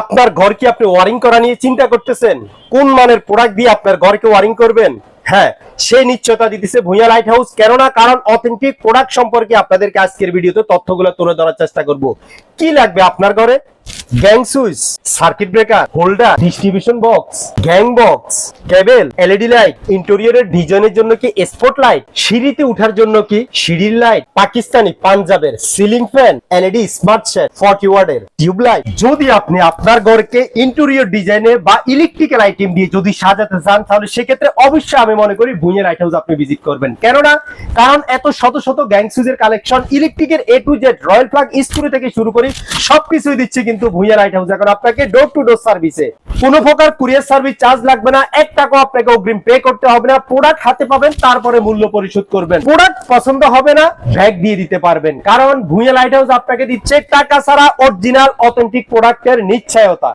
আপনার ঘর কি আপনি ওয়ারিং করা নিয়ে চিন্তা করতেছেন? কোন মানের প্রোডাক্ট দিয়ে আপনার ঘরকে ওয়ারিং করবেন? হ্যাঁ সেই নিশ্চয়তা দিতেছে ভুঁইয়া লাইট হাউস কেননা, কারণ অথেন্টিক প্রোডাক্ট সম্পর্কে আপনাদেরকে আজকের ভিডিওতে তথ্যগুলো তুলে ধরার চেষ্টা করব। কি লাগবে আপনার ঘরে? Gang switch circuit breaker holder distribution box gang box cable LED light ইন্টেরিয়রের ডিজাইনের জন্য কি স্পট লাইট সিঁড়িতে উঠার জন্য কি সিঁড়ির লাইট পাকিস্তানি পাঞ্জাবের ceiling fan LED smart set forty ওয়ার্ডের টিউব লাইট যদি আপনি আপনার ঘরকে ইন্টেরিয়র ডিজাইনে বা ইলেকট্রিক্যাল আইটেম দিয়ে যদি সাজাতে চান, তাহলে সেক্ষেত্রে অবশ্যই আমি মনে করি ভুঁইয়ের লাইট হাউস আপনি ভিজিট করবেন। কেননা কারণ এত শত শত গ্যাং সুইচের কালেকশন ইলেকট্রিকের A to Z royal plug screw থেকে শুরু করে সবকিছুই দিচ্ছে কিন্তু ভুঁইয়া লাইট হাউস এখন আপনাকে ডোর টু ডোর সার্ভিসে কোনো প্রকার কুরিয়ার সার্ভিস চার্জ লাগবে না, এক টাকাও আপনাকে অগ্রিম পে করতে হবে না। প্রোডাক্ট হাতে পাবেন, তারপরে মূল্য পরিশোধ করবেন। প্রোডাক্ট পছন্দ হবে না ব্যাগ দিয়ে দিতে পারবেন। কারণ ভুঁইয়া লাইট হাউস আপনাকে দিচ্ছে টাকা ছাড়া অরিজিনাল অথেন্টিক প্রোডাক্টের নিশ্চয়তা।